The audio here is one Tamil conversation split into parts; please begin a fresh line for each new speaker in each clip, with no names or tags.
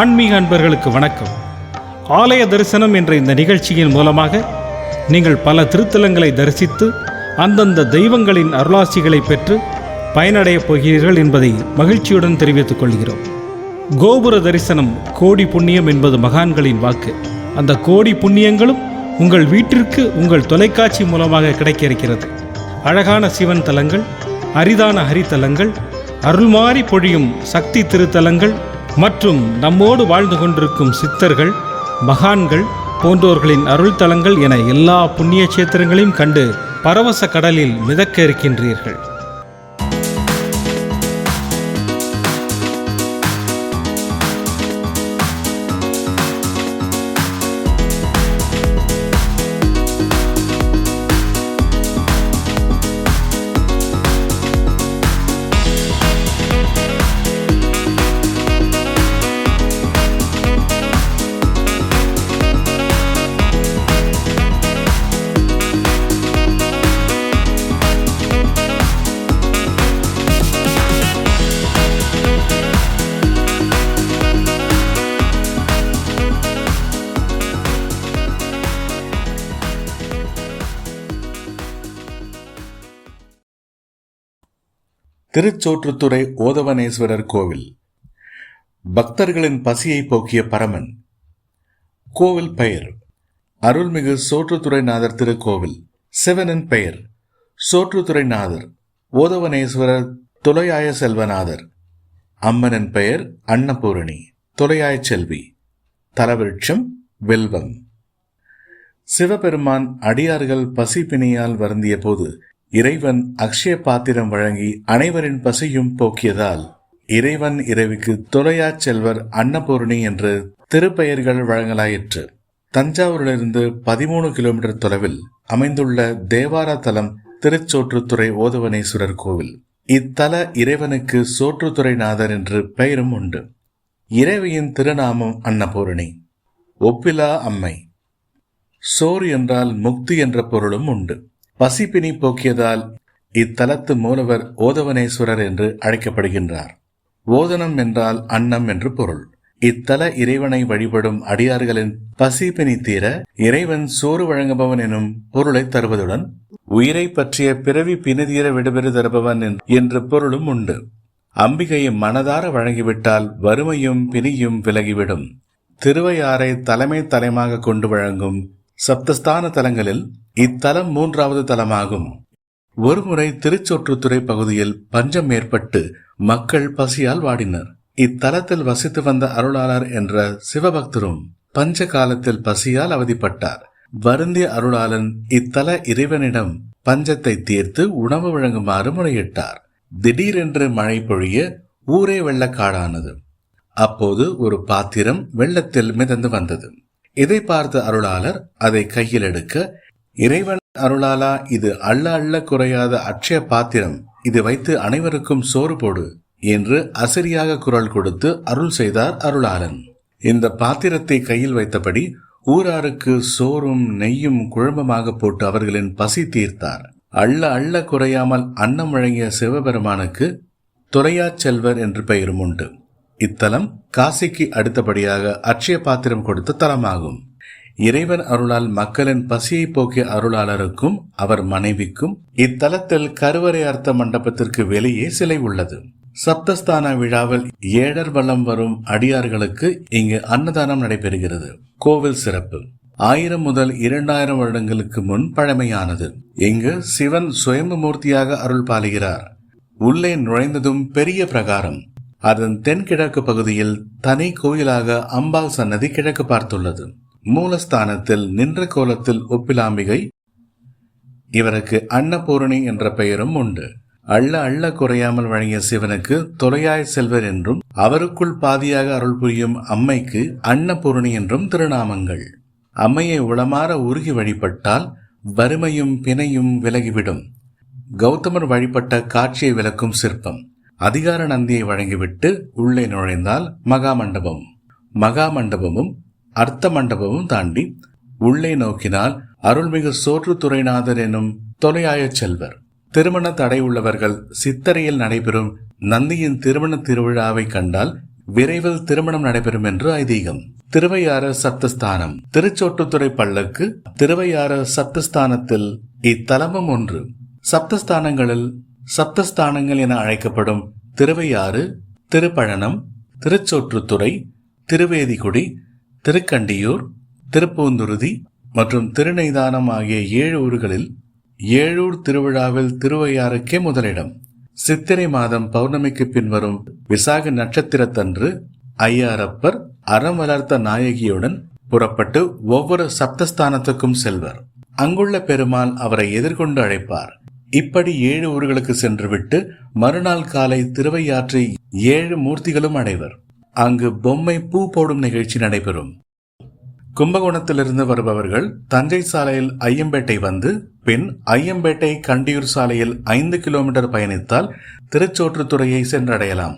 ஆன்மீக அன்பர்களுக்கு வணக்கம். ஆலய தரிசனம் என்ற இந்த நிகழ்ச்சியின் மூலமாக நீங்கள் பல திருத்தலங்களை தரிசித்து அந்தந்த தெய்வங்களின் அருளாசிகளை பெற்று பயனடையப் போகிறீர்கள் என்பதை மகிழ்ச்சியுடன் தெரிவித்துக் கொள்கிறோம். கோபுர தரிசனம் கோடி புண்ணியம் என்பது மகான்களின் வாக்கு. அந்த கோடி புண்ணியங்களும் உங்கள் வீட்டிற்கு உங்கள் தொலைக்காட்சி மூலமாக கிடைக்க இருக்கிறது அழகான சிவன் தலங்கள் அரிதான ஹரித்தலங்கள் அருள்மாறி பொழியும் சக்தி திருத்தலங்கள் மற்றும் நம்மோடு வாழ்ந்து கொண்டிருக்கும் சித்தர்கள் மகான்கள் போன்றோர்களின் அருள் தலங்கள் என எல்லா புண்ணிய சேத்திரங்களையும் கண்டு பரவச கடலில் மிதக்க இருக்கின்றீர்கள்.
திருச்சோற்றுத்துறை ஓதவனேஸ்வரர் கோவில். பக்தர்களின் பசியை போக்கிய பரமன். கோவில் பெயர். அருள்மிகு சோற்றுத்துறைநாதர் திருக்கோவில். சிவனின் பெயர். சோற்றுத்துறைநாதர். ஓதவனேஸ்வரர் துளையாய செல்வநாதர். அம்மனின் பெயர் அன்னபூரணி. துளையாய செல்வி. தலவிருட்சம் வில்வம். சிவபெருமான் அடியார்கள் பசி பிணியால் வருந்திய போது இறைவன் அக்ஷய பாத்திரம் வழங்கி அனைவரின் பசியும் போக்கியதால் இறைவன் இரவிக்கு தொலையாச் செல்வர் அன்னபூரணி என்று திருப்பெயர்கள் வழங்கலாயிற்று. தஞ்சாவூரிலிருந்து பதிமூணு கிலோமீட்டர் தொலைவில் அமைந்துள்ள தேவாரா தலம் திருச்சோற்றுத்துறை ஓதவனேஸ்வரர் கோவில். இத்தல இறைவனுக்கு சோற்றுத்துறைநாதர் என்று பெயரும் உண்டு. இறைவியின் திருநாமம் அன்னபூரணி. ஒப்பிலா அம்மை. சோறு என்றால் முக்தி என்ற பொருளும் உண்டு. பசிப்பினி போக்கியதால் இத்தலத்து மூலவர் ஓதவனேஸ்வரர் என்று அழைக்கப்படுகின்றார். ஓதனம் என்றால் அன்னம் என்று பொருள். இத்தல இறைவனை வழிபடும் அடியார்களின் பசிப்பினி தீர இறைவன் சோறு வழங்குபவன் எனும் பொருளை தருவதுடன் உயிரை பற்றிய பிறவி பிணிதீர விடுபெறு தருபவன் என்ற பொருளும் உண்டு. அம்பிகையை மனதார வழங்கிவிட்டால் வறுமையும் பிணியும் விலகிவிடும். திருவையாறை தலைமை தலைமாக கொண்டு வழங்கும் சப்தஸ்தான தலங்களில் இத்தலம் மூன்றாவது தலமாகும். ஒருமுறை திருச்சொற்றுத்துறை பகுதியில் பஞ்சம் ஏற்பட்டு மக்கள் பசியால் வாடினர். இத்தலத்தில் வசித்து வந்த அருளாளர் என்ற சிவபக்தரும் பஞ்ச காலத்தில் பசியால் அவதிப்பட்டார். வருந்திய அருளாளன் இத்தல இறைவனிடம் பஞ்சத்தை தீர்த்து உணவு வழங்குமாறு முறையிட்டார். திடீரென்று மழை பொழிய ஊரே வெள்ளக்காடானது. அப்போது ஒரு பாத்திரம் வெள்ளத்தில் மிதந்து வந்தது. இதை பார்த்த அருளாளர் அதை கையில் எடுக்க இறைவன் அருளாலா இது அள்ள அள்ள குறையாத அட்சய பாத்திரம். இது வைத்து அனைவருக்கும் சோறு போடு என்று அசரியாக குரல் கொடுத்து அருள் செய்தார் அருளாளன். இந்த பாத்திரத்தை கையில் வைத்தபடி ஊராருக்கு சோறும் நெய்யும் குழம்பமாக போட்டு அவர்களின் பசி தீர்த்தார். அள்ள அள்ள குறையாமல் அன்னம் வழங்கிய சிவபெருமானுக்கு துறையாச் செல்வர் என்று பெயரும் உண்டு. இத்தலம் காசிக்கு அடுத்தபடியாக அட்சய பாத்திரம் கொடுத்த தலமாகும். இறைவன் அருளால் மக்களின் பசியை போக்கிய அருளாளருக்கும் அவர் மனைவிக்கும் இத்தலத்தில் கருவறை அர்த்த மண்டபத்திற்கு வெளியே சிலை உள்ளது. சப்தஸ்தான விழாவில் ஏழர் வளம் வரும் அடியார்களுக்கு இங்கு அன்னதானம் நடைபெறுகிறது. கோவில் சிறப்பு. ஆயிரம் முதல் இரண்டாயிரம் வருடங்களுக்கு முன் பழமையானது. இங்கு சிவன் சுயம்பு அருள் பாலுகிறார். உள்ளே நுழைந்ததும் பெரிய பிரகாரம். அதன் தென்கிழக்கு பகுதியில் தனி கோயிலாக அம்பாள் சன்னதி கிழக்கு பார்த்துள்ளது. மூலஸ்தானத்தில் நின்ற கோலத்தில் ஒப்பிலாம்பிகை இவருக்கு அன்னபூரணி என்ற பெயரும் உண்டு. அள்ள அள்ள குறையாமல் வழங்கிய சிவனுக்கு துறையாய் செல்வர் என்றும் அவருக்குள் பாதியாக அருள் புரியும் அம்மைக்கு அன்னபூரணி என்றும் திருநாமங்கள். அம்மையை உளமாற உருகி வழிபட்டால் வறுமையும் பிணையும் விலகிவிடும். கௌதமர் வழிபட்ட காட்சியை விளக்கும் சிற்பம். அதிகார நந்தியை வழங்கிவிட்டு உள்ளே நுழைந்தால் மகாமண்டபம். மகாமண்டபமும் அர்த்த மண்டபமும் தாண்டி உள்ளே நோக்கினால் அருள்மிகு சோற்றுத்துறைநாதர் எனும் தொலையாய செல்வர். திருமண தடை உள்ளவர்கள் சித்தரையில் நடைபெறும் நந்தியின் திருமண திருவிழாவை கண்டால் விரைவில் திருமணம் நடைபெறும் என்று ஐதீகம். திருவையாறு சப்தஸ்தானம். திருச்சோட்டுத்துறை பள்ளக்கு திருவையாறு சப்தஸ்தானத்தில் இத்தலமும் ஒன்று. சப்தஸ்தானங்களில் சப்தஸ்தானங்கள் என அழைக்கப்படும் திருவையாறு திருப்பழனம் திருச்சோற்றுத்துறை திருவேதிகுடி திருக்கண்டியூர் திருப்பூந்துருதி மற்றும் திருநெய்தானம் ஆகிய ஏழு ஊர்களில் ஏழூர் திருவிழாவில் திருவையாறுக்கே முதலிடம். சித்திரை மாதம் பௌர்ணமிக்கு பின்வரும் விசாக நட்சத்திரத்தன்று ஐயாரப்பர் அறம் வளர்த்த நாயகியுடன் புறப்பட்டு ஒவ்வொரு சப்தஸ்தானத்துக்கும் செல்வர். அங்குள்ள பெருமாள் அவரை எதிர்கொண்டு அழைப்பார். இப்படி ஏழு ஊர்களுக்கு சென்றுவிட்டு மறுநாள் காலை திருவையாற்றை ஏழு மூர்த்திகளும் அடைவர். அங்கு பொம்மை பூ போடும் நிகழ்ச்சி நடைபெறும். கும்பகோணத்திலிருந்து வருபவர்கள் தஞ்சை சாலையில் ஐயம்பேட்டை வந்து பின் ஐயம்பேட்டை கண்டியூர் சாலையில் ஐந்து கிலோமீட்டர் பயணித்தால் திருச்சோற்றுத்துறையை சென்றடையலாம்.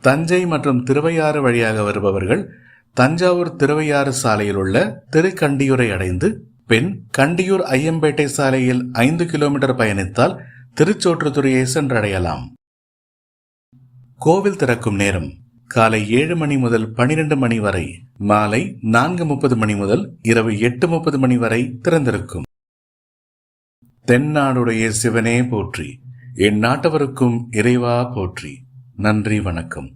தஞ்சை மற்றும் திருவையாறு வழியாக வருபவர்கள் தஞ்சாவூர் திருவையாறு சாலையில் உள்ள திருக்கண்டியூரை அடைந்து பின் கண்டியூர் ஐயம்பேட்டை சாலையில் ஐந்து கிலோமீட்டர் பயணித்தால் திருச்சோற்றுத்துறையை சென்றடையலாம். கோவில் திறக்கும் நேரம். காலை ஏழு மணி முதல் பனிரெண்டு மணி வரை மாலை நான்கு முப்பது மணி முதல் இரவு எட்டு முப்பது மணி வரை திறந்திருக்கும். தென்னாடுடைய சிவனே போற்றி என் நாட்டவருக்கும் இறைவா போற்றி. நன்றி வணக்கம்.